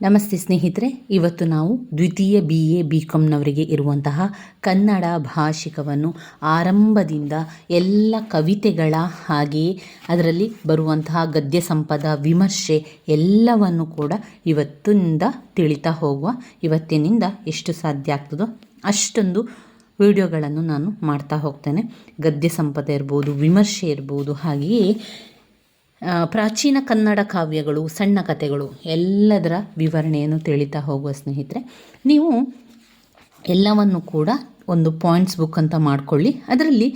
ನಮಸ್ತೆ ಸ್ನೇಹಿತರೆ, ಇವತ್ತು ನಾವು ದ್ವಿತೀಯ ಬಿ ಎ ಬಿ ಕಾಮ್ನವರಿಗೆ ಇರುವಂತಹ ಕನ್ನಡ ಭಾಷಿಕವನ್ನು ಆರಂಭದಿಂದ ಎಲ್ಲ ಕವಿತೆಗಳ ಹಾಗೆಯೇ ಅದರಲ್ಲಿ ಬರುವಂತಹ ಗದ್ಯ ಸಂಪದ, ವಿಮರ್ಶೆ ಎಲ್ಲವನ್ನು ಕೂಡ ಇವತ್ತಿನಿಂದ ತಿಳಿತಾ ಹೋಗುವ, ಇವತ್ತಿನಿಂದ ಎಷ್ಟು ಸಾಧ್ಯ ಆಗ್ತದೋ ಅಷ್ಟೊಂದು ವಿಡಿಯೋಗಳನ್ನು ನಾನು ಮಾಡ್ತಾ ಹೋಗ್ತೇನೆ. ಗದ್ಯ ಸಂಪದ ಇರ್ಬೋದು, ವಿಮರ್ಶೆ ಇರ್ಬೋದು, ಹಾಗೆಯೇ ಪ್ರಾಚೀನ ಕನ್ನಡ ಕಾವ್ಯಗಳು, ಸಣ್ಣ ಕಥೆಗಳು, ಎಲ್ಲದರ ವಿವರಣೆಯನ್ನು ತಿಳಿತಾ ಹೋಗುವ ಸ್ನೇಹಿತರೆ, ನೀವು ಎಲ್ಲವನ್ನು ಕೂಡ ಒಂದು ಪಾಯಿಂಟ್ಸ್ ಬುಕ್ ಅಂತ ಮಾಡಿಕೊಳ್ಳಿ. ಅದರಲ್ಲಿ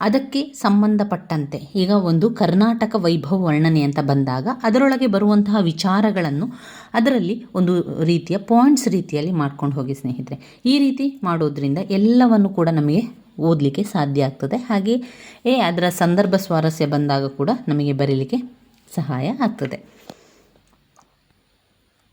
ಅದಕ್ಕೆ ಸಂಬಂಧಪಟ್ಟಂತೆ ಈಗ ಒಂದು ಕರ್ನಾಟಕ ವೈಭವ ವರ್ಣನೆ ಅಂತ ಬಂದಾಗ ಅದರೊಳಗೆ ಬರುವಂತಹ ವಿಚಾರಗಳನ್ನು ಅದರಲ್ಲಿ ಒಂದು ರೀತಿಯ ಪಾಯಿಂಟ್ಸ್ ರೀತಿಯಲ್ಲಿ ಮಾಡ್ಕೊಂಡು ಹೋಗಿ ಸ್ನೇಹಿತರೆ. ಈ ರೀತಿ ಮಾಡೋದ್ರಿಂದ ಎಲ್ಲವನ್ನು ಕೂಡ ನಮಗೆ ಓದಲಿಕ್ಕೆ ಸಾಧ್ಯ ಆಗ್ತದೆ. ಹಾಗೆ ಅದರ ಸಂದರ್ಭ ಸ್ವಾರಸ್ಯ ಬಂದಾಗ ಕೂಡ ನಮಗೆ ಬರೀಲಿಕ್ಕೆ ಸಹಾಯ ಆಗ್ತದೆ.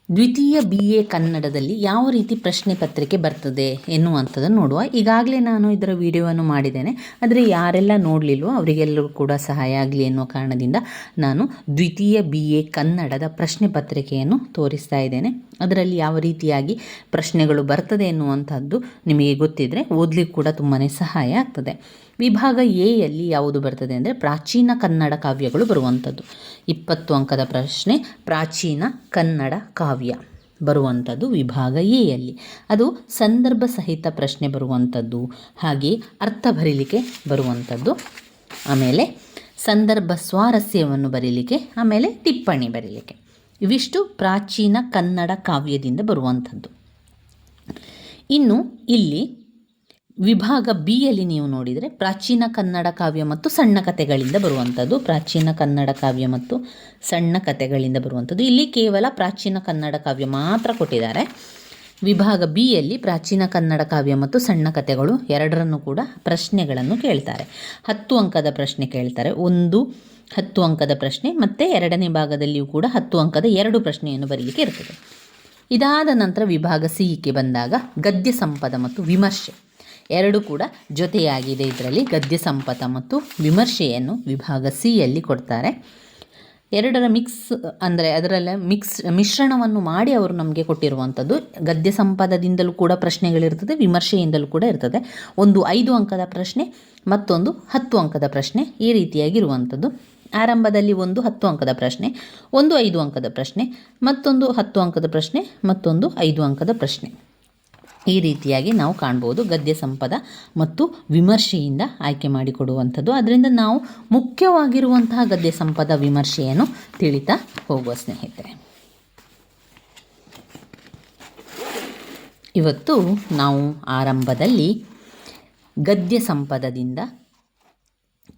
ದ್ವಿತೀಯ ಬಿ ಎ ಕನ್ನಡದಲ್ಲಿ ಯಾವ ರೀತಿ ಪ್ರಶ್ನೆ ಪತ್ರಿಕೆ ಬರ್ತದೆ ಎನ್ನುವಂಥದ್ದನ್ನು ನೋಡುವ. ಈಗಾಗಲೇ ನಾನು ಇದರ ವಿಡಿಯೋವನ್ನು ಮಾಡಿದ್ದೇನೆ. ಆದರೆ ಯಾರೆಲ್ಲ ನೋಡಲಿಲ್ವೋ ಅವರಿಗೆಲ್ಲರೂ ಕೂಡ ಸಹಾಯ ಆಗಲಿ ಎನ್ನುವ ಕಾರಣದಿಂದ ನಾನು ದ್ವಿತೀಯ ಬಿ ಎ ಕನ್ನಡದ ಪ್ರಶ್ನೆ ಪತ್ರಿಕೆಯನ್ನು ತೋರಿಸ್ತಾ ಇದ್ದೇನೆ. ಅದರಲ್ಲಿ ಯಾವ ರೀತಿಯಾಗಿ ಪ್ರಶ್ನೆಗಳು ಬರ್ತದೆ ಎನ್ನುವಂಥದ್ದು ನಿಮಗೆ ಗೊತ್ತಿದ್ದರೆ ಓದಲಿಕ್ಕೆ ಕೂಡ ತುಂಬಾ ಸಹಾಯ ಆಗ್ತದೆ. ವಿಭಾಗ ಎಯಲ್ಲಿ ಯಾವುದು ಬರ್ತದೆ ಅಂದರೆ ಪ್ರಾಚೀನ ಕನ್ನಡ ಕಾವ್ಯಗಳು ಬರುವಂಥದ್ದು. ಇಪ್ಪತ್ತು ಅಂಕದ ಪ್ರಶ್ನೆ, ಪ್ರಾಚೀನ ಕನ್ನಡ ಕಾವ್ಯ ಬರುವಂಥದ್ದು ವಿಭಾಗ ಎಯಲ್ಲಿ ಅದು ಸಂದರ್ಭ ಸಹಿತ ಪ್ರಶ್ನೆ ಬರುವಂಥದ್ದು, ಹಾಗೆ ಅರ್ಥ ಬರೀಲಿಕ್ಕೆ ಬರುವಂಥದ್ದು, ಆಮೇಲೆ ಸಂದರ್ಭ ಸ್ವಾರಸ್ಯವನ್ನು ಬರೀಲಿಕ್ಕೆ, ಆಮೇಲೆ ಟಿಪ್ಪಣಿ ಬರೀಲಿಕ್ಕೆ. ಇವಿಷ್ಟು ಪ್ರಾಚೀನ ಕನ್ನಡ ಕಾವ್ಯದಿಂದ ಬರುವಂಥದ್ದು. ಇನ್ನು ಇಲ್ಲಿ ವಿಭಾಗ ಬಿ ಯಲ್ಲಿ ನೀವು ನೋಡಿದರೆ ಪ್ರಾಚೀನ ಕನ್ನಡ ಕಾವ್ಯ ಮತ್ತು ಸಣ್ಣ ಕಥೆಗಳಿಂದ ಬರುವಂಥದ್ದು. ಪ್ರಾಚೀನ ಕನ್ನಡ ಕಾವ್ಯ ಮತ್ತು ಸಣ್ಣ ಕಥೆಗಳಿಂದ ಬರುವಂಥದ್ದು. ಇಲ್ಲಿ ಕೇವಲ ಪ್ರಾಚೀನ ಕನ್ನಡ ಕಾವ್ಯ ಮಾತ್ರ ಕೊಟ್ಟಿದ್ದಾರೆ. ವಿಭಾಗ ಬಿ ಯಲ್ಲಿ ಪ್ರಾಚೀನ ಕನ್ನಡ ಕಾವ್ಯ ಮತ್ತು ಸಣ್ಣ ಕಥೆಗಳು ಎರಡರನ್ನು ಕೂಡ ಪ್ರಶ್ನೆಗಳನ್ನು ಕೇಳ್ತಾರೆ. ಹತ್ತು ಅಂಕದ ಪ್ರಶ್ನೆ ಕೇಳ್ತಾರೆ. ಒಂದು ಹತ್ತು ಅಂಕದ ಪ್ರಶ್ನೆ ಮತ್ತು ಎರಡನೇ ಭಾಗದಲ್ಲಿಯೂ ಕೂಡ ಹತ್ತು ಅಂಕದ ಎರಡು ಪ್ರಶ್ನೆಯನ್ನು ಬರೀಲಿಕ್ಕೆ ಇರ್ತದೆ. ಇದಾದ ನಂತರ ವಿಭಾಗ ಸಿಹಿಕೆ ಬಂದಾಗ ಗದ್ಯ ಸಂಪದ ಮತ್ತು ವಿಮರ್ಶೆ. ಎರಡು ಕೂಡ ಜೊತೆಯಾಗಿದೆ. ಇದರಲ್ಲಿ ಗದ್ಯ ಸಂಪದ ಮತ್ತು ವಿಮರ್ಶೆಯನ್ನು ವಿಭಾಗ ಸಿಯಲ್ಲಿ ಕೊಡ್ತಾರೆ. ಎರಡರ ಮಿಕ್ಸ್ ಅಂದರೆ ಅದರಲ್ಲ ಮಿಕ್ಸ್ ಮಿಶ್ರಣವನ್ನು ಮಾಡಿ ಅವರು ನಮಗೆ ಕೊಟ್ಟಿರುವಂಥದ್ದು. ಗದ್ಯ ಸಂಪದದಿಂದಲೂ ಕೂಡ ಪ್ರಶ್ನೆಗಳಿರ್ತದೆ, ವಿಮರ್ಶೆಯಿಂದಲೂ ಕೂಡ ಇರ್ತದೆ. ಒಂದು ಐದು ಅಂಕದ ಪ್ರಶ್ನೆ, ಮತ್ತೊಂದು ಹತ್ತು ಅಂಕದ ಪ್ರಶ್ನೆ ಈ ರೀತಿಯಾಗಿರುವಂಥದ್ದು. ಆರಂಭದಲ್ಲಿ ಒಂದು ಹತ್ತು ಅಂಕದ ಪ್ರಶ್ನೆ, ಒಂದು ಐದು ಅಂಕದ ಪ್ರಶ್ನೆ, ಮತ್ತೊಂದು ಹತ್ತು ಅಂಕದ ಪ್ರಶ್ನೆ, ಮತ್ತೊಂದು ಐದು ಅಂಕದ ಪ್ರಶ್ನೆ. ಈ ರೀತಿಯಾಗಿ ನಾವು ಕಾಣ್ಬೋದು ಗದ್ಯ ಸಂಪದ ಮತ್ತು ವಿಮರ್ಶೆಯಿಂದ ಆಯ್ಕೆ ಮಾಡಿಕೊಡುವಂಥದ್ದು. ಅದರಿಂದ ನಾವು ಮುಖ್ಯವಾಗಿರುವಂತಹ ಗದ್ಯ ಸಂಪದ ವಿಮರ್ಶೆಯನ್ನು ತಿಳಿತಾ ಹೋಗುವ ಸ್ನೇಹಿತರೆ. ಇವತ್ತು ನಾವು ಆರಂಭದಲ್ಲಿ ಗದ್ಯ ಸಂಪದದಿಂದ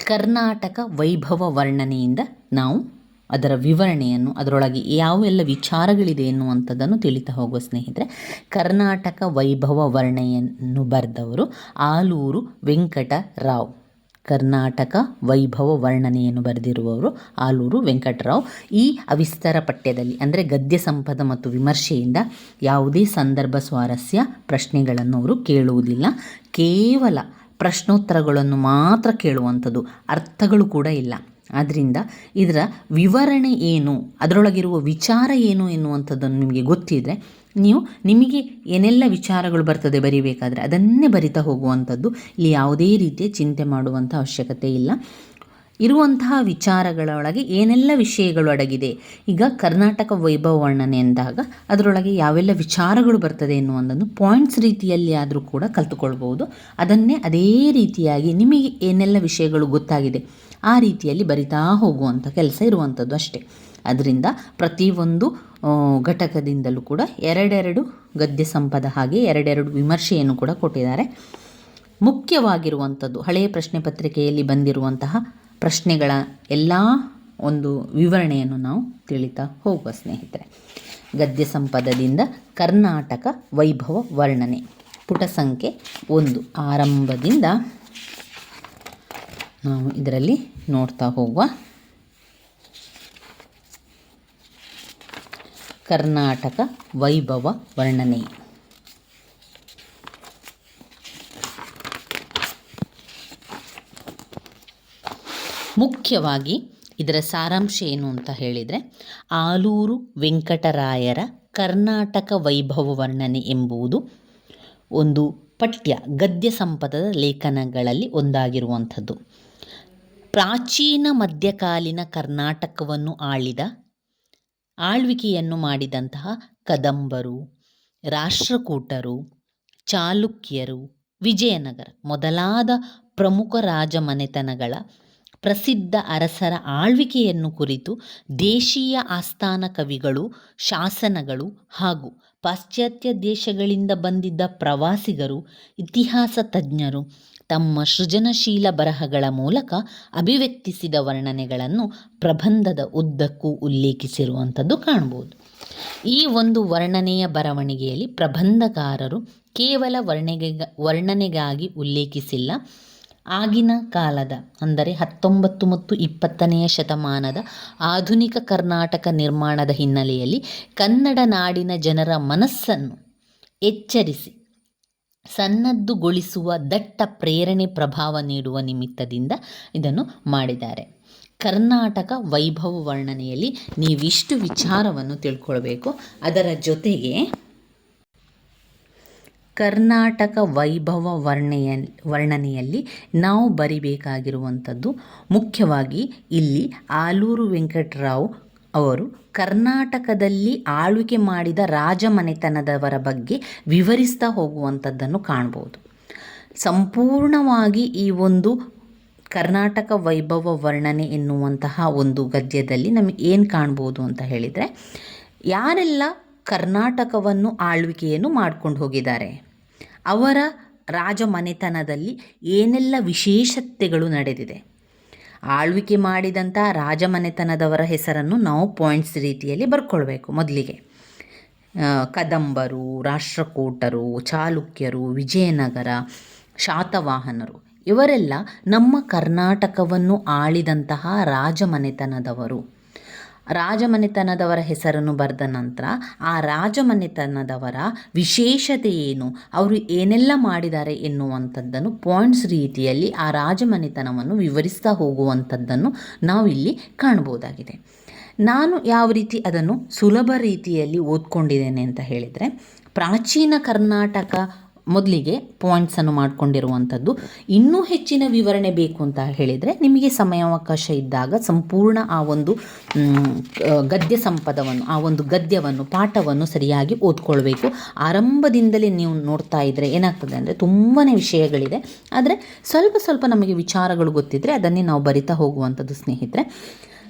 ಕರ್ನಾಟಕ ವೈಭವ ವರ್ಣನೆಯಿಂದ ನಾವು ಅದರ ವಿವರಣೆಯನ್ನು, ಅದರೊಳಗೆ ಯಾವೆಲ್ಲ ವಿಚಾರಗಳಿದೆ ಎನ್ನುವಂಥದ್ದನ್ನು ತಿಳಿತಾ ಹೋಗುವ ಸ್ನೇಹಿತರೆ, ಕರ್ನಾಟಕ ವೈಭವ ವರ್ಣೆಯನ್ನು ಬರೆದವರು ಆಲೂರು ವೆಂಕಟರಾವ್ ಕರ್ನಾಟಕ ವೈಭವ ವರ್ಣನೆಯನ್ನು ಬರೆದಿರುವವರು ಆಲೂರು ವೆಂಕಟರಾವ್ ಈ ಅವಿಸ್ತಾರ ಪಠ್ಯದಲ್ಲಿ, ಅಂದರೆ ಗದ್ಯ ಸಂಪದ ಮತ್ತು ವಿಮರ್ಶೆಯಿಂದ ಯಾವುದೇ ಸಂದರ್ಭ ಸ್ವಾರಸ್ಯ ಪ್ರಶ್ನೆಗಳನ್ನು ಅವರು ಕೇಳುವುದಿಲ್ಲ. ಕೇವಲ ಪ್ರಶ್ನೋತ್ತರಗಳನ್ನು ಮಾತ್ರ ಕೇಳುವಂಥದ್ದು ಅರ್ಥಗಳು ಕೂಡ ಇಲ್ಲ. ಆದ್ದರಿಂದ ಇದರ ವಿವರಣೆ ಏನು, ಅದರೊಳಗಿರುವ ವಿಚಾರ ಏನು ಎನ್ನುವಂಥದ್ದನ್ನು ನಿಮಗೆ ಗೊತ್ತಿದ್ದರೆ ನೀವು ನಿಮಗೆ ಏನೆಲ್ಲ ವಿಚಾರಗಳು ಬರ್ತದೆ ಬರೀಬೇಕಾದರೆ ಅದನ್ನೇ ಬರಿತಾ ಹೋಗುವಂಥದ್ದು. ಇಲ್ಲಿ ಯಾವುದೇ ರೀತಿಯ ಚಿಂತೆ ಮಾಡುವಂಥ ಅವಶ್ಯಕತೆ ಇಲ್ಲ. ಇರುವಂತಹ ವಿಚಾರಗಳೊಳಗೆ ಏನೆಲ್ಲ ವಿಷಯಗಳು ಅಡಗಿದೆ. ಈಗ ಕರ್ನಾಟಕ ವೈಭವ ವರ್ಣನೆ ಎಂದಾಗ ಅದರೊಳಗೆ ಯಾವೆಲ್ಲ ವಿಚಾರಗಳು ಬರ್ತದೆ ಎನ್ನುವಂಥದ್ದು ಪಾಯಿಂಟ್ಸ್ ರೀತಿಯಲ್ಲಿ ಆದರೂ ಕೂಡ ಕಲ್ತುಕೊಳ್ಬೋದು ಅದನ್ನೇ ಅದೇ ರೀತಿಯಾಗಿ ನಿಮಗೆ ಏನೆಲ್ಲ ವಿಷಯಗಳು ಗೊತ್ತಾಗಿದೆ ಆ ರೀತಿಯಲ್ಲಿ ಬರಿತಾ ಹೋಗುವಂಥ ಕೆಲಸ ಇರುವಂಥದ್ದು ಅಷ್ಟೇ. ಅದರಿಂದ ಪ್ರತಿಯೊಂದು ಘಟಕದಿಂದಲೂ ಕೂಡ ಎರಡೆರಡು ಗದ್ಯ ಸಂಪದ ಹಾಗೆ ಎರಡೆರಡು ವಿಮರ್ಶೆಯನ್ನು ಕೂಡ ಕೊಟ್ಟಿದ್ದಾರೆ. ಮುಖ್ಯವಾಗಿರುವಂಥದ್ದು ಹಳೆಯ ಪ್ರಶ್ನೆ ಪತ್ರಿಕೆಯಲ್ಲಿ ಬಂದಿರುವಂತಹ ಪ್ರಶ್ನೆಗಳ ಎಲ್ಲ ಒಂದು ವಿವರಣೆಯನ್ನು ನಾವು ತಿಳಿತಾ ಹೋಗುವ ಸ್ನೇಹಿತರೆ. ಗದ್ಯ ಸಂಪದದಿಂದ ಕರ್ನಾಟಕ ವೈಭವ ವರ್ಣನೆ. ಪುಟ ಸಂಖ್ಯೆ ಒಂದು. ಆರಂಭದಿಂದ ನಾವು ಇದರಲ್ಲಿ ನೋಡ್ತಾ ಹೋಗುವ. ಕರ್ನಾಟಕ ವೈಭವ ವರ್ಣನೆ. ಮುಖ್ಯವಾಗಿ ಇದರ ಸಾರಾಂಶ ಏನು ಅಂತ ಹೇಳಿದರೆ ಆಲೂರು ವೆಂಕಟರಾಯರ ಕರ್ನಾಟಕ ವೈಭವ ವರ್ಣನೆ ಎಂಬುದು ಒಂದು ಪಠ್ಯ, ಗದ್ಯ ಸಂಪದದ ಲೇಖನಗಳಲ್ಲಿ ಒಂದಾಗಿರುವಂಥದ್ದು. ಪ್ರಾಚೀನ ಮಧ್ಯಕಾಲೀನ ಕರ್ನಾಟಕವನ್ನು ಆಳಿದ, ಆಳ್ವಿಕೆಯನ್ನು ಮಾಡಿದಂತಹ ಕದಂಬರು, ರಾಷ್ಟ್ರಕೂಟರು, ಚಾಲುಕ್ಯರು, ವಿಜಯನಗರ ಮೊದಲಾದ ಪ್ರಮುಖ ರಾಜಮನೆತನಗಳ ಪ್ರಸಿದ್ಧ ಅರಸರ ಆಳ್ವಿಕೆಯನ್ನು ಕುರಿತು ದೇಶೀಯ ಆಸ್ಥಾನ ಕವಿಗಳು, ಶಾಸನಗಳು ಹಾಗೂ ಪಾಶ್ಚಾತ್ಯ ದೇಶಗಳಿಂದ ಬಂದಿದ್ದ ಪ್ರವಾಸಿಗರು, ಇತಿಹಾಸ ತಜ್ಞರು ತಮ್ಮ ಸೃಜನಶೀಲ ಬರಹಗಳ ಮೂಲಕ ಅಭಿವ್ಯಕ್ತಿಸಿದ ವರ್ಣನೆಗಳನ್ನು ಪ್ರಬಂಧದ ಉದ್ದಕ್ಕೂ ಉಲ್ಲೇಖಿಸಿರುವಂಥದ್ದು ಕಾಣ್ಬೋದು ಈ ಒಂದು ವರ್ಣನೆಯ ಬರವಣಿಗೆಯಲ್ಲಿ ಪ್ರಬಂಧಕಾರರು ಕೇವಲ ವರ್ಣನೆಗೆ ವರ್ಣನೆಗಾಗಿ ಉಲ್ಲೇಖಿಸಿಲ್ಲ ಆಗಿನ ಕಾಲದ, ಅಂದರೆ ಹತ್ತೊಂಬತ್ತು ಮತ್ತು ಇಪ್ಪತ್ತನೆಯ ಶತಮಾನದ ಆಧುನಿಕ ಕರ್ನಾಟಕ ನಿರ್ಮಾಣದ ಹಿನ್ನೆಲೆಯಲ್ಲಿ ಕನ್ನಡ ನಾಡಿನ ಜನರ ಮನಸ್ಸನ್ನು ಎಚ್ಚರಿಸಿ, ಸನ್ನದ್ದುಗೊಳಿಸುವ ದಟ್ಟ ಪ್ರೇರಣೆ ಪ್ರಭಾವ ನೀಡುವ ನಿಮಿತ್ತದಿಂದ ಇದನ್ನು ಮಾಡಿದ್ದಾರೆ. ಕರ್ನಾಟಕ ವೈಭವ ವರ್ಣನೆಯಲ್ಲಿ ನೀವಿಷ್ಟು ವಿಚಾರವನ್ನು ತಿಳ್ಕೊಳ್ಬೇಕು. ಅದರ ಜೊತೆಗೆ ಕರ್ನಾಟಕ ವೈಭವ ವರ್ಣೆಯ ವರ್ಣನೆಯಲ್ಲಿ ನಾವು ಬರಿಬೇಕಾಗಿರುವಂಥದ್ದು ಮುಖ್ಯವಾಗಿ ಇಲ್ಲಿ ಆಲೂರು ವೆಂಕಟರಾವ್ ಅವರು ಕರ್ನಾಟಕದಲ್ಲಿ ಆಳ್ವಿಕೆ ಮಾಡಿದ ರಾಜಮನೆತನದವರ ಬಗ್ಗೆ ವಿವರಿಸ್ತಾ ಹೋಗುವಂಥದ್ದನ್ನು ಕಾಣ್ಬೋದು. ಸಂಪೂರ್ಣವಾಗಿ ಈ ಒಂದು ಕರ್ನಾಟಕ ವೈಭವ ವರ್ಣನೆ ಎನ್ನುವಂತಹ ಒಂದು ಗದ್ಯದಲ್ಲಿ ನಮಗೆ ಏನು ಕಾಣ್ಬೋದು ಅಂತ ಹೇಳಿದರೆ, ಯಾರೆಲ್ಲ ಕರ್ನಾಟಕವನ್ನು ಆಳ್ವಿಕೆಯನ್ನು ಮಾಡ್ಕೊಂಡು ಹೋಗಿದ್ದಾರೆ? ಅವರ ರಾಜಮನೆತನದಲ್ಲಿ ಏನೆಲ್ಲ ವಿಶೇಷತೆಗಳು ನಡೆದಿದೆ? ಆಳ್ವಿಕೆ ಮಾಡಿದಂಥ ರಾಜಮನೆತನದವರ ಹೆಸರನ್ನು ನಾವು ಪಾಯಿಂಟ್ಸ್ ರೀತಿಯಲ್ಲಿ ಬರ್ಕೊಳ್ಬೇಕು ಮೊದಲಿಗೆ. ಕದಂಬರು, ರಾಷ್ಟ್ರಕೂಟರು, ಚಾಲುಕ್ಯರು, ವಿಜಯನಗರ, ಶಾತವಾಹನರು, ಇವರೆಲ್ಲ ನಮ್ಮ ಕರ್ನಾಟಕವನ್ನು ಆಳಿದಂತಹ ರಾಜಮನೆತನದವರು. ರಾಜಮನೆತನದವರ ಹೆಸರನ್ನು ಬರೆದ ನಂತರ ಆ ರಾಜಮನೆತನದವರ ವಿಶೇಷತೆ ಏನು? ಅವರು ಏನೆಲ್ಲ ಮಾಡಿದ್ದಾರೆ ಎನ್ನುವಂಥದ್ದನ್ನು ಪಾಯಿಂಟ್ಸ್ ರೀತಿಯಲ್ಲಿ ಆ ರಾಜಮನೆತನವನ್ನು ವಿವರಿಸ್ತಾ ಹೋಗುವಂಥದ್ದನ್ನು ನಾವಿಲ್ಲಿ ಕಾಣ್ಬೋದಾಗಿದೆ ನಾನು ಯಾವ ರೀತಿ ಅದನ್ನು ಸುಲಭ ರೀತಿಯಲ್ಲಿ ಓದ್ಕೊಂಡಿದ್ದೇನೆ ಅಂತ ಹೇಳಿದರೆ, ಪ್ರಾಚೀನ ಕರ್ನಾಟಕ ಮೊದಲಿಗೆ ಪಾಯಿಂಟ್ಸನ್ನು ಮಾಡಿಕೊಂಡಿರುವಂಥದ್ದು ಇನ್ನೂ ಹೆಚ್ಚಿನ ವಿವರಣೆ ಬೇಕು ಅಂತ ಹೇಳಿದರೆ, ನಿಮಗೆ ಸಮಯಾವಕಾಶ ಇದ್ದಾಗ ಸಂಪೂರ್ಣ ಆ ಒಂದು ಗದ್ಯ ಸಂಪದವನ್ನು, ಆ ಒಂದು ಗದ್ಯವನ್ನು, ಪಾಠವನ್ನು ಸರಿಯಾಗಿ ಓದ್ಕೊಳ್ಬೇಕು. ಆರಂಭದಿಂದಲೇ ನೀವು ನೋಡ್ತಾ ಇದ್ದರೆ ಏನಾಗ್ತದೆ ಅಂದರೆ ತುಂಬಾ ವಿಷಯಗಳಿದೆ. ಆದರೆ ಸ್ವಲ್ಪ ಸ್ವಲ್ಪ ನಮಗೆ ವಿಚಾರಗಳು ಗೊತ್ತಿದ್ದರೆ ಅದನ್ನೇ ನಾವು ಬರಿತಾ ಹೋಗುವಂಥದ್ದು ಸ್ನೇಹಿತರೆ.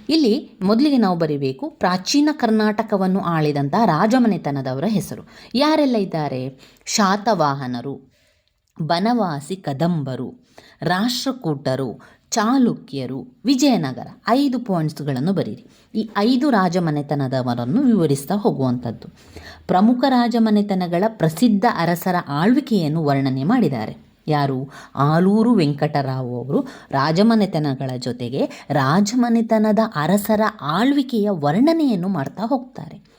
ಇಲ್ಲಿ ಮೊದಲಿಗೆ ನಾವು ಬರೀಬೇಕು ಪ್ರಾಚೀನ ಕರ್ನಾಟಕವನ್ನು ಆಳಿದಂಥ ರಾಜಮನೆತನದವರ ಹೆಸರು. ಯಾರೆಲ್ಲ ಇದ್ದಾರೆ? ಶಾತವಾಹನರು, ಬನವಾಸಿ ಕದಂಬರು, ರಾಷ್ಟ್ರಕೂಟರು, ಚಾಲುಕ್ಯರು, ವಿಜಯನಗರ. ಐದು ಪಾಯಿಂಟ್ಸ್ಗಳನ್ನು ಬರೀರಿ. ಈ ಐದು ರಾಜಮನೆತನದವರನ್ನು ವಿವರಿಸ್ತಾ ಹೋಗುವಂಥದ್ದು ಪ್ರಮುಖ ರಾಜಮನೆತನಗಳ ಪ್ರಸಿದ್ಧ ಅರಸರ ಆಳ್ವಿಕೆಯನ್ನು ವರ್ಣನೆ ಮಾಡಿದ್ದಾರೆ. ಯಾರು? ಆಲೂರು ವೆಂಕಟರಾವ್ ಅವರು. ರಾಜಮನೆತನಗಳ ಜೊತೆಗೆ ರಾಜಮನೆತನದ ಅರಸರ ಆಳ್ವಿಕೆಯ ವರ್ಣನೆಯನ್ನು ಮಾಡ್ತಾ ಹೋಗ್ತಾರೆ.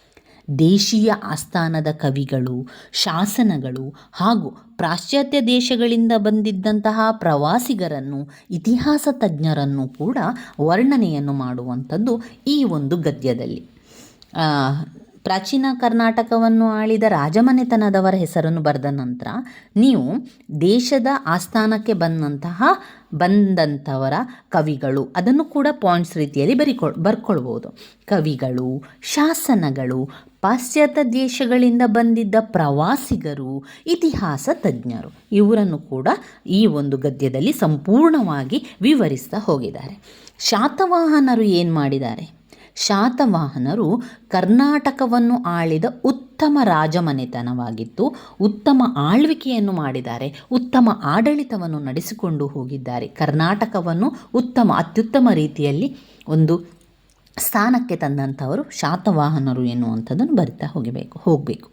ದೇಶೀಯ ಆಸ್ಥಾನದ ಕವಿಗಳು, ಶಾಸನಗಳು ಹಾಗೂ ಪಾಶ್ಚಾತ್ಯ ದೇಶಗಳಿಂದ ಬಂದಿದ್ದಂತಹ ಪ್ರವಾಸಿಗರನ್ನು, ಇತಿಹಾಸ ತಜ್ಞರನ್ನು ಕೂಡ ವರ್ಣನೆಯನ್ನು ಮಾಡುವಂಥದ್ದು ಈ ಒಂದು ಗದ್ಯದಲ್ಲಿ. ಪ್ರಾಚೀನ ಕರ್ನಾಟಕವನ್ನು ಆಳಿದ ರಾಜಮನೆತನದವರ ಹೆಸರನ್ನು ಬರೆದ ನಂತರ, ನೀವು ದೇಶದ ಆಸ್ಥಾನಕ್ಕೆ ಬಂದಂತಹ ಬಂದಂಥವರ ಕವಿಗಳು, ಅದನ್ನು ಕೂಡ ಪಾಯಿಂಟ್ಸ್ ರೀತಿಯಲ್ಲಿ ಬರಿಕೊಳ್, ಬರ್ಕೊಳ್ಬೋದು. ಕವಿಗಳು, ಶಾಸನಗಳು, ಪಾಶ್ಚಾತ್ಯ ದೇಶಗಳಿಂದ ಬಂದಿದ್ದ ಪ್ರವಾಸಿಗರು, ಇತಿಹಾಸ ತಜ್ಞರು, ಇವರನ್ನು ಕೂಡ ಈ ಒಂದು ಗದ್ಯದಲ್ಲಿ ಸಂಪೂರ್ಣವಾಗಿ ವಿವರಿಸ್ತಾ ಹೋಗಿದ್ದಾರೆ. ಶಾತವಾಹನರು ಏನು ಮಾಡಿದ್ದಾರೆ? ಶಾತವಾಹನರು ಕರ್ನಾಟಕವನ್ನು ಆಳಿದ ಉತ್ತಮ ರಾಜಮನೆತನವಾಗಿತ್ತು ಉತ್ತಮ ಆಳ್ವಿಕೆಯನ್ನು ಮಾಡಿದ್ದಾರೆ, ಉತ್ತಮ ಆಡಳಿತವನ್ನು ನಡೆಸಿಕೊಂಡು ಹೋಗಿದ್ದಾರೆ. ಕರ್ನಾಟಕವನ್ನು ಉತ್ತಮ, ಅತ್ಯುತ್ತಮ ರೀತಿಯಲ್ಲಿ ಒಂದು ಸ್ಥಾನಕ್ಕೆ ತಂದಂಥವರು ಶಾತವಾಹನರು ಎನ್ನುವಂಥದ್ದನ್ನು ಬರಿತಾ ಹೋಗಬೇಕು ಹೋಗಬೇಕು.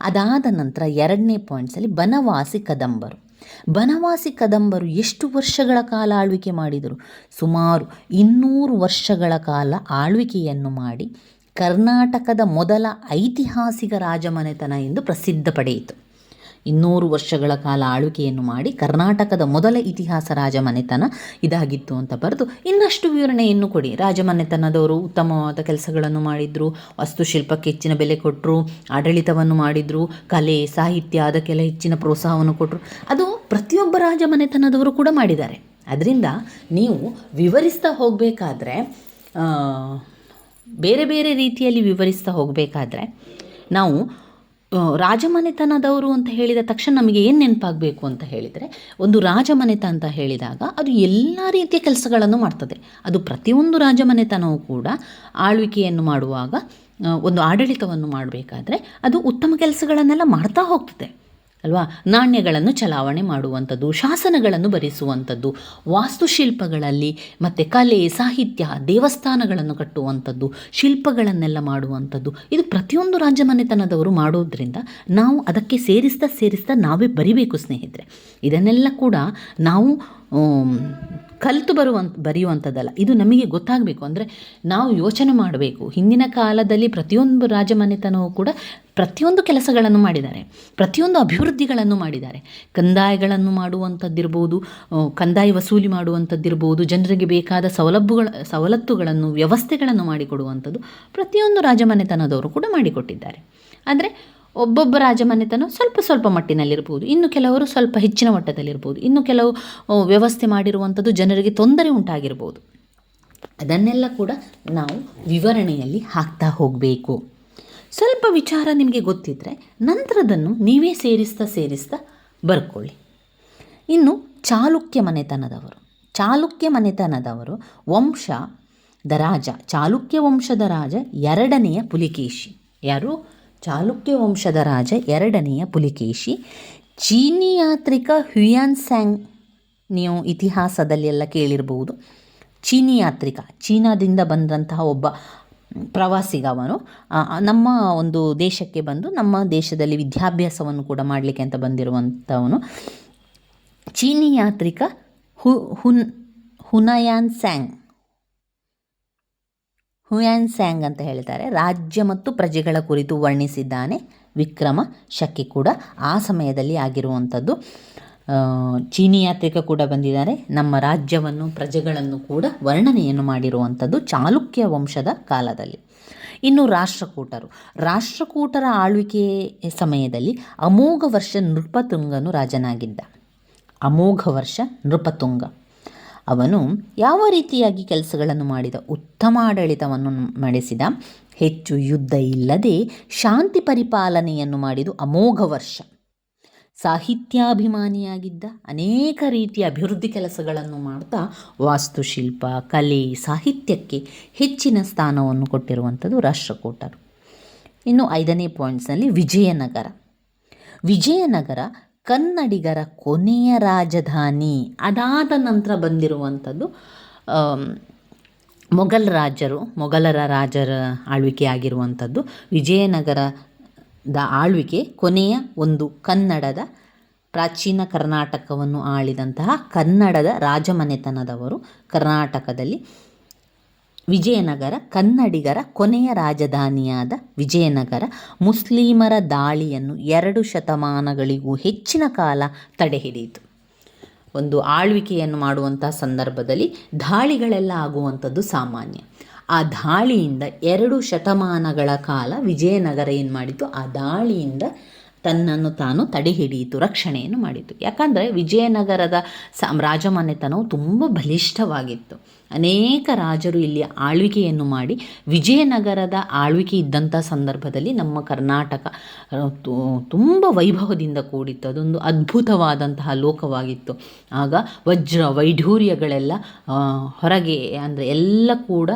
ಅದಾದ ನಂತರ ಎರಡನೇ ಪಾಯಿಂಟ್ಸಲ್ಲಿ ಬನವಾಸಿ ಕದಂಬರು. ಬನವಾಸಿ ಕದಂಬರು ಎಷ್ಟು ವರ್ಷಗಳ ಕಾಲ ಆಳ್ವಿಕೆ ಮಾಡಿದರು? ಸುಮಾರು ಇನ್ನೂರು ವರ್ಷಗಳ ಕಾಲ ಆಳ್ವಿಕೆಯನ್ನು ಮಾಡಿ ಕರ್ನಾಟಕದ ಮೊದಲ ಐತಿಹಾಸಿಕ ರಾಜಮನೆತನ ಎಂದು ಪ್ರಸಿದ್ಧ ಪಡೆಯಿತು. ಇನ್ನೂರು ವರ್ಷಗಳ ಕಾಲ ಆಳ್ವಿಕೆಯನ್ನು ಮಾಡಿ ಕರ್ನಾಟಕದ ಮೊದಲ ಇತಿಹಾಸ ರಾಜಮನೆತನ ಇದಾಗಿತ್ತು ಅಂತ ಬರೆದು ಇನ್ನಷ್ಟು ವಿವರಣೆಯನ್ನು ಕೊಡಿ. ರಾಜಮನೆತನದವರು ಉತ್ತಮವಾದ ಕೆಲಸಗಳನ್ನು ಮಾಡಿದರು, ವಾಸ್ತುಶಿಲ್ಪಕ್ಕೆ ಹೆಚ್ಚಿನ ಬೆಲೆ ಕೊಟ್ಟರು ಆಡಳಿತವನ್ನು ಮಾಡಿದರು, ಕಲೆ, ಸಾಹಿತ್ಯ, ಅದಕ್ಕೆಲ್ಲ ಹೆಚ್ಚಿನ ಪ್ರೋತ್ಸಾಹವನ್ನು ಕೊಟ್ಟರು ಅದು ಪ್ರತಿಯೊಬ್ಬ ರಾಜಮನೆತನದವರು ಕೂಡ ಮಾಡಿದ್ದಾರೆ. ಅದರಿಂದ ನೀವು ವಿವರಿಸ್ತಾ ಹೋಗಬೇಕಾದ್ರೆ ಬೇರೆ ಬೇರೆ ರೀತಿಯಲ್ಲಿ ವಿವರಿಸ್ತಾ ಹೋಗಬೇಕಾದ್ರೆ ನಾವು ರಾಜಮನೆತನದವರು ಅಂತ ಹೇಳಿದ ತಕ್ಷಣ ನಮಗೆ ಏನು ನೆನಪಾಗಬೇಕು ಅಂತ ಹೇಳಿದರೆ, ಒಂದು ರಾಜಮನೆತ ಅಂತ ಹೇಳಿದಾಗ ಅದು ಎಲ್ಲ ರೀತಿಯ ಕೆಲಸಗಳನ್ನು ಮಾಡ್ತದೆ. ಅದು ಪ್ರತಿಯೊಂದು ರಾಜಮನೆತನವೂ ಕೂಡ ಆಳ್ವಿಕೆಯನ್ನು ಮಾಡುವಾಗ ಒಂದು ಆಡಳಿತವನ್ನು ಮಾಡಬೇಕಾದ್ರೆ ಅದು ಉತ್ತಮ ಕೆಲಸಗಳನ್ನೆಲ್ಲ ಮಾಡ್ತಾ ಹೋಗ್ತದೆ. ಅಲ್ವಾ? ನಾಣ್ಯಗಳನ್ನು ಚಲಾವಣೆ ಮಾಡುವಂಥದ್ದು, ಶಾಸನಗಳನ್ನು ಬರೆಸುವಂಥದ್ದು, ವಾಸ್ತುಶಿಲ್ಪಗಳಲ್ಲಿ ಮತ್ತು ಕಲೆ, ಸಾಹಿತ್ಯ, ದೇವಸ್ಥಾನಗಳನ್ನು ಕಟ್ಟುವಂಥದ್ದು, ಶಿಲ್ಪಗಳನ್ನೆಲ್ಲ ಮಾಡುವಂಥದ್ದು, ಇದು ಪ್ರತಿಯೊಂದು ರಾಜಮನೆತನದವರು ಮಾಡೋದ್ರಿಂದ ನಾವು ಅದಕ್ಕೆ ಸೇರಿಸ್ತಾ ಸೇರಿಸ್ತಾ ನಾವೇ ಬರಿಬೇಕು ಸ್ನೇಹಿತರೆ. ಇದನ್ನೆಲ್ಲ ಕೂಡ ನಾವು ಕಲಿತು ಬರುವಂಥ, ಬರೆಯುವಂಥದ್ದಲ್ಲ. ಇದು ನಮಗೆ ಗೊತ್ತಾಗಬೇಕು. ಅಂದರೆ ನಾವು ಯೋಚನೆ ಮಾಡಬೇಕು. ಹಿಂದಿನ ಕಾಲದಲ್ಲಿ ಪ್ರತಿಯೊಂದು ರಾಜಮನೆತನವೂ ಕೂಡ ಪ್ರತಿಯೊಂದು ಕೆಲಸಗಳನ್ನು ಮಾಡಿದ್ದಾರೆ. ಪ್ರತಿಯೊಂದು ಅಭಿವೃದ್ಧಿಗಳನ್ನು ಮಾಡಿದ್ದಾರೆ. ಕಂದಾಯಗಳನ್ನು ಮಾಡುವಂಥದ್ದಿರ್ಬೋದು ಕಂದಾಯ ವಸೂಲಿ ಮಾಡುವಂಥದ್ದಿರ್ಬೋದು, ಜನರಿಗೆ ಬೇಕಾದ ಸೌಲಭ್ಯಗಳ ಸವಲತ್ತುಗಳನ್ನು, ವ್ಯವಸ್ಥೆಗಳನ್ನು ಮಾಡಿಕೊಡುವಂಥದ್ದು ಪ್ರತಿಯೊಂದು ರಾಜಮನೆತನದವರು ಕೂಡ ಮಾಡಿಕೊಟ್ಟಿದ್ದಾರೆ. ಆದರೆ ಒಬ್ಬೊಬ್ಬ ರಾಜಮನೆತನ ಸ್ವಲ್ಪ ಸ್ವಲ್ಪ ಮಟ್ಟಿನಲ್ಲಿರ್ಬೋದು. ಇನ್ನು ಕೆಲವರು ಸ್ವಲ್ಪ ಹೆಚ್ಚಿನ ಮಟ್ಟದಲ್ಲಿರ್ಬೋದು. ಇನ್ನು ಕೆಲವು ವ್ಯವಸ್ಥೆ ಮಾಡಿರುವಂಥದ್ದು ಜನರಿಗೆ ತೊಂದರೆ ಉಂಟಾಗಿರ್ಬೋದು. ಅದನ್ನೆಲ್ಲ ಕೂಡ ನಾವು ವಿವರಣೆಯಲ್ಲಿ ಹಾಕ್ತಾ ಹೋಗಬೇಕು. ಸ್ವಲ್ಪ ವಿಚಾರ ನಿಮಗೆ ಗೊತ್ತಿದ್ದರೆ ನಂತರದನ್ನು ನೀವೇ ಸೇರಿಸ್ತಾ ಸೇರಿಸ್ತಾ ಬರ್ಕೊಳ್ಳಿ. ಇನ್ನು ಚಾಲುಕ್ಯ ಮನೆತನದವರು. ಚಾಲುಕ್ಯ ಮನೆತನದವರು ವಂಶದ ರಾಜ. ಚಾಲುಕ್ಯ ವಂಶದ ರಾಜ ಎರಡನೆಯ ಪುಲಿಕೇಶಿ. ಯಾರು? ಚಾಲುಕ್ಯ ವಂಶದ ರಾಜ ಎರಡನೆಯ ಪುಲಿಕೇಶಿ. ಚೀನಿ ಯಾತ್ರಿಕ ಹ್ಯುಯಾನ್ ಸ್ಯಾಂಗ್ ನೀವು ಇತಿಹಾಸದಲ್ಲಿ ಎಲ್ಲ ಕೇಳಿರ್ಬೋದು. ಚೀನಿ ಯಾತ್ರಿಕ. ಚೀನಾದಿಂದ ಬಂದಂತಹ ಒಬ್ಬ ಪ್ರವಾಸಿಗ ಅವನು ನಮ್ಮ ಒಂದು ದೇಶಕ್ಕೆ ಬಂದು ನಮ್ಮ ದೇಶದಲ್ಲಿ ವಿದ್ಯಾಭ್ಯಾಸವನ್ನು ಕೂಡ ಮಾಡಲಿಕ್ಕೆ ಅಂತ ಬಂದಿರುವಂಥವನು. ಚೀನಿ ಯಾತ್ರಿಕ ಹು, ಹುನ್, ಹುನಯಾನ್ ಸ್ಯಾಂಗ್. ಹುಯಾನ್ ಸ್ಯಾಂಗ್ ಅಂತ ಹೇಳ್ತಾರೆ. ರಾಜ್ಯ ಮತ್ತು ಪ್ರಜೆಗಳ ಕುರಿತು ವರ್ಣಿಸಿದ್ದಾನೆ ವಿಕ್ರಮ ಶಕೆ ಕೂಡ ಆ ಸಮಯದಲ್ಲಿ ಆಗಿರುವಂಥದ್ದು. ಚೀನಿ ಯಾತ್ರಿಕ ಕೂಡ ಬಂದಿದ್ದಾರೆ. ನಮ್ಮ ರಾಜ್ಯವನ್ನು, ಪ್ರಜೆಗಳನ್ನು ಕೂಡ ವರ್ಣನೆಯನ್ನು ಮಾಡಿರುವಂಥದ್ದು ಚಾಲುಕ್ಯ ವಂಶದ ಕಾಲದಲ್ಲಿ. ಇನ್ನು ರಾಷ್ಟ್ರಕೂಟರು. ರಾಷ್ಟ್ರಕೂಟರ ಆಳ್ವಿಕೆ ಸಮಯದಲ್ಲಿ ಅಮೋಘ ವರ್ಷ ನೃಪತುಂಗನು ರಾಜನಾಗಿದ್ದ. ಅಮೋಘ ವರ್ಷ ನೃಪತುಂಗ. ಅವನು ಯಾವ ರೀತಿಯಾಗಿ ಕೆಲಸಗಳನ್ನು ಮಾಡಿದ? ಉತ್ತಮ ಆಡಳಿತವನ್ನು ನಡೆಸಿದ. ಹೆಚ್ಚು ಯುದ್ಧ ಇಲ್ಲದೆ ಶಾಂತಿ ಪರಿಪಾಲನೆಯನ್ನು ಮಾಡಿದು ಅಮೋಘ ವರ್ಷ. ಸಾಹಿತ್ಯಾಭಿಮಾನಿಯಾಗಿದ್ದ ಅನೇಕ ರೀತಿಯ ಅಭಿವೃದ್ಧಿ ಕೆಲಸಗಳನ್ನು ಮಾಡ್ತಾ ವಾಸ್ತುಶಿಲ್ಪ, ಕಲೆ, ಸಾಹಿತ್ಯಕ್ಕೆ ಹೆಚ್ಚಿನ ಸ್ಥಾನವನ್ನು ಕೊಟ್ಟಿರುವಂಥದ್ದು ರಾಷ್ಟ್ರಕೂಟರು. ಇನ್ನು ಐದನೇ ಪಾಯಿಂಟ್ಸ್ನಲ್ಲಿ ವಿಜಯನಗರ. ವಿಜಯನಗರ ಕನ್ನಡಿಗರ ಕೊನೆಯ ರಾಜಧಾನಿ. ಅದಾದ ನಂತರ ಬಂದಿರುವಂಥದ್ದು ಮೊಘಲ್ ರಾಜರು, ಮೊಘಲರ ರಾಜರ ಆಳ್ವಿಕೆ ಆಗಿರುವಂಥದ್ದು ವಿಜಯನಗರದ ಆಳ್ವಿಕೆ ಕೊನೆಯ ಒಂದು ಕನ್ನಡದ ಪ್ರಾಚೀನ ಕರ್ನಾಟಕವನ್ನು ಆಳಿದಂತಹ ಕನ್ನಡದ ರಾಜಮನೆತನದವರು. ಕರ್ನಾಟಕದಲ್ಲಿ ವಿಜಯನಗರ ಕನ್ನಡಿಗರ ಕೊನೆಯ ರಾಜಧಾನಿಯಾದ ವಿಜಯನಗರ. ಮುಸ್ಲಿಮರ ದಾಳಿಯನ್ನು ಎರಡು ಶತಮಾನಗಳಿಗೂ ಹೆಚ್ಚಿನ ಕಾಲ ತಡೆಹಿಡಿಯಿತು ಒಂದು ಆಳ್ವಿಕೆಯನ್ನು ಮಾಡುವಂತಹ ಸಂದರ್ಭದಲ್ಲಿ ದಾಳಿಗಳೆಲ್ಲ ಆಗುವಂಥದ್ದು ಸಾಮಾನ್ಯ. ಆ ದಾಳಿಯಿಂದ ಎರಡು ಶತಮಾನಗಳ ಕಾಲ ವಿಜಯನಗರ ಏನು ಮಾಡಿತು ಆ ದಾಳಿಯಿಂದ ತನ್ನನ್ನು ತಾನು ತಡೆ ಹಿಡಿಯಿತು, ರಕ್ಷಣೆಯನ್ನು ಮಾಡಿತು. ಯಾಕಂದರೆ ವಿಜಯನಗರದ ಸ ರಾಜಮನೆತನವು ತುಂಬ ಬಲಿಷ್ಠವಾಗಿತ್ತು. ಅನೇಕ ರಾಜರು ಇಲ್ಲಿ ಆಳ್ವಿಕೆಯನ್ನು ಮಾಡಿ, ವಿಜಯನಗರದ ಆಳ್ವಿಕೆ ಇದ್ದಂಥ ಸಂದರ್ಭದಲ್ಲಿ ನಮ್ಮ ಕರ್ನಾಟಕ ತುಂಬ ವೈಭವದಿಂದ ಕೂಡಿತ್ತು. ಅದೊಂದು ಅದ್ಭುತವಾದಂತಹ ಲೋಕವಾಗಿತ್ತು. ಆಗ ವಜ್ರ ವೈಢೂರ್ಯಗಳೆಲ್ಲ ಹೊರಗೆ, ಅಂದರೆ ಎಲ್ಲ ಕೂಡ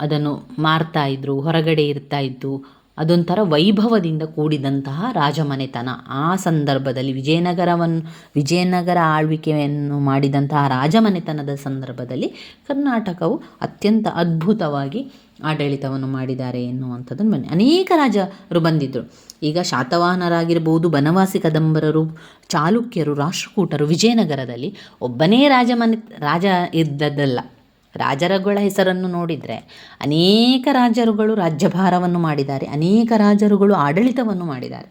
ಅದನ್ನು ಮಾರ್ತಾ ಇದ್ದರು ಹೊರಗಡೆ ಇರ್ತಾ ಇದ್ದು, ಅದೊಂಥರ ವೈಭವದಿಂದ ಕೂಡಿದಂತಹ ರಾಜಮನೆತನ. ಆ ಸಂದರ್ಭದಲ್ಲಿ ವಿಜಯನಗರವನ್ನು ವಿಜಯನಗರ ಆಳ್ವಿಕೆಯನ್ನು ಮಾಡಿದಂತಹ ರಾಜಮನೆತನದ ಸಂದರ್ಭದಲ್ಲಿ ಕರ್ನಾಟಕವು ಅತ್ಯಂತ ಅದ್ಭುತವಾಗಿ ಆಡಳಿತವನ್ನು ಮಾಡಿದ್ದಾರೆ ಎನ್ನುವಂಥದ್ದನ್ನು ಬನ್ನಿ ಅನೇಕ ರಾಜರು ಬಂದಿದ್ದರು ಈಗ ಶಾತವಾಹನರಾಗಿರ್ಬೋದು, ಬನವಾಸಿ ಕದಂಬರರು, ಚಾಲುಕ್ಯರು, ರಾಷ್ಟ್ರಕೂಟರು ವಿಜಯನಗರದಲ್ಲಿ ಒಬ್ಬನೇ ರಾಜಮನೆ, ರಾಜ ಇದ್ದದ್ದಲ್ಲ. ರಾಜರುಗಳ ಹೆಸರನ್ನು ನೋಡಿದರೆ ಅನೇಕ ರಾಜರುಗಳು ರಾಜ್ಯಭಾರವನ್ನು ಮಾಡಿದ್ದಾರೆ, ಅನೇಕ ರಾಜರುಗಳು ಆಡಳಿತವನ್ನು ಮಾಡಿದ್ದಾರೆ.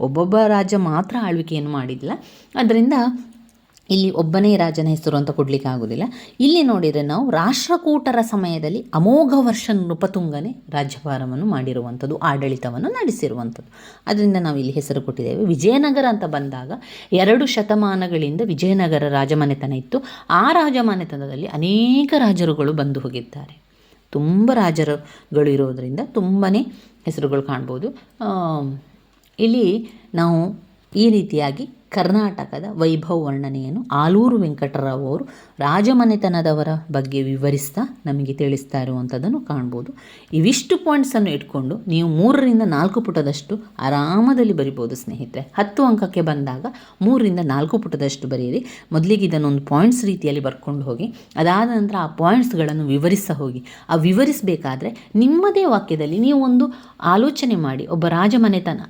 ಒಬ್ಬೊಬ್ಬ ರಾಜ ಮಾತ್ರ ಆಳ್ವಿಕೆಯನ್ನು ಮಾಡಿಲ್ಲ ಅದರಿಂದ ಇಲ್ಲಿ ಒಬ್ಬನೇ ರಾಜನ ಹೆಸರು ಅಂತ ಕೊಡ್ಲಿಕ್ಕೆ ಆಗೋದಿಲ್ಲ. ಇಲ್ಲಿ ನೋಡಿದರೆ ನಾವು ರಾಷ್ಟ್ರಕೂಟರ ಸಮಯದಲ್ಲಿ ಅಮೋಘ ವರ್ಷ ನೃಪತುಂಗನೆ ರಾಜ್ಯಭಾರವನ್ನು ಮಾಡಿರುವಂಥದ್ದು, ಆಡಳಿತವನ್ನು ನಡೆಸಿರುವಂಥದ್ದು. ಅದರಿಂದ ನಾವು ಇಲ್ಲಿ ಹೆಸರು ಕೊಟ್ಟಿದ್ದೇವೆ. ವಿಜಯನಗರ ಅಂತ ಬಂದಾಗ ಎರಡು ಶತಮಾನಗಳಿಂದ ವಿಜಯನಗರ ರಾಜಮನೆತನ ಇತ್ತು. ಆ ರಾಜಮನೆತನದಲ್ಲಿ ಅನೇಕ ರಾಜರುಗಳು ಬಂದು ಹೋಗಿದ್ದಾರೆ. ತುಂಬ ರಾಜರುಗಳು ಇರೋದರಿಂದ ತುಂಬಾ ಹೆಸರುಗಳು ಕಾಣ್ಬೋದು. ಇಲ್ಲಿ ನಾವು ಈ ರೀತಿಯಾಗಿ ಕರ್ನಾಟಕದ ವೈಭವ ವರ್ಣನೆಯನ್ನು ಆಲೂರು ವೆಂಕಟರಾವ್ ಅವರು ರಾಜಮನೆತನದವರ ಬಗ್ಗೆ ವಿವರಿಸ್ತಾ ನಮಗೆ ತಿಳಿಸ್ತಾ ಇರುವಂಥದ್ದನ್ನು ಕಾಣ್ಬೋದು. ಇವಿಷ್ಟು ಪಾಯಿಂಟ್ಸನ್ನು ಇಟ್ಕೊಂಡು ನೀವು ಮೂರರಿಂದ ನಾಲ್ಕು ಪುಟದಷ್ಟು ಆರಾಮದಲ್ಲಿ ಬರಿಬೋದು ಸ್ನೇಹಿತರೆ. ಹತ್ತು ಅಂಕಕ್ಕೆ ಬಂದಾಗ ಮೂರರಿಂದ ನಾಲ್ಕು ಪುಟದಷ್ಟು ಬರೆಯಿರಿ. ಮೊದಲಿಗೆ ಇದನ್ನೊಂದು ಪಾಯಿಂಟ್ಸ್ ರೀತಿಯಲ್ಲಿ ಬರ್ಕೊಂಡು ಹೋಗಿ, ಅದಾದ ನಂತರ ಆ ಪಾಯಿಂಟ್ಸ್ಗಳನ್ನು ವಿವರಿಸ್ತಾ ಹೋಗಿ. ಆ ವಿವರಿಸಬೇಕಾದ್ರೆ ನಿಮ್ಮದೇ ವಾಕ್ಯದಲ್ಲಿ ನೀವು ಒಂದು ಆಲೋಚನೆ ಮಾಡಿ, ಒಬ್ಬ ರಾಜಮನೆತನ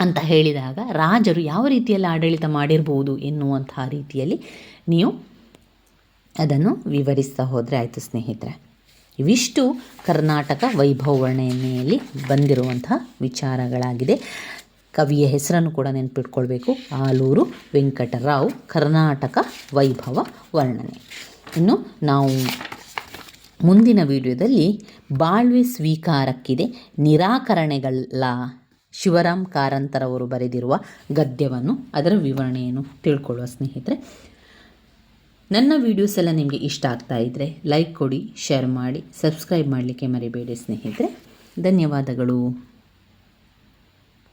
ಅಂತ ಹೇಳಿದಾಗ ರಾಜರು ಯಾವ ರೀತಿಯಲ್ಲಿ ಆಡಳಿತ ಮಾಡಿರ್ಬೋದು ಎನ್ನುವಂತಹ ರೀತಿಯಲ್ಲಿ ನೀವು ಅದನ್ನು ವಿವರಿಸ್ತಾ ಹೋದರೆ ಆಯಿತು ಸ್ನೇಹಿತರೆ. ಇವಿಷ್ಟು ಕರ್ನಾಟಕ ವೈಭವ ವರ್ಣನೆಯಲ್ಲಿ ಬಂದಿರುವಂತಹ ವಿಚಾರಗಳಾಗಿದೆ. ಕವಿಯ ಹೆಸರನ್ನು ಕೂಡ ನೆನಪಿಟ್ಕೊಳ್ಬೇಕು. ಆಲೂರು ವೆಂಕಟರಾವ್ ಕರ್ನಾಟಕ ವೈಭವ ವರ್ಣನೆ ಇನ್ನು ನಾವು ಮುಂದಿನ ವಿಡಿಯೋದಲ್ಲಿ ಬಾಳ್ವೆ ಸ್ವೀಕಾರಕ್ಕಿದೆ. ನಿರಾಕರಣೆಗಳ ಶಿವರಾಮ್ ಕಾರಂತರವರು ಬರೆದಿರುವ ಗದ್ಯವನ್ನು ಅದರ ವಿವರಣೆಯನ್ನು ತಿಳ್ಕೊಳ್ಳುವ ಸ್ನೇಹಿತರೆ. ನನ್ನ ವಿಡಿಯೋಸ್ ಎಲ್ಲ ನಿಮಗೆ ಇಷ್ಟ ಆಗ್ತಾ ಇದ್ದರೆ ಲೈಕ್ ಕೊಡಿ ಶೇರ್ ಮಾಡಿ ಸಬ್ಸ್ಕ್ರೈಬ್ ಮಾಡಲಿಕ್ಕೆ ಮರಿಬೇಡಿ ಸ್ನೇಹಿತರೆ. ಧನ್ಯವಾದಗಳು.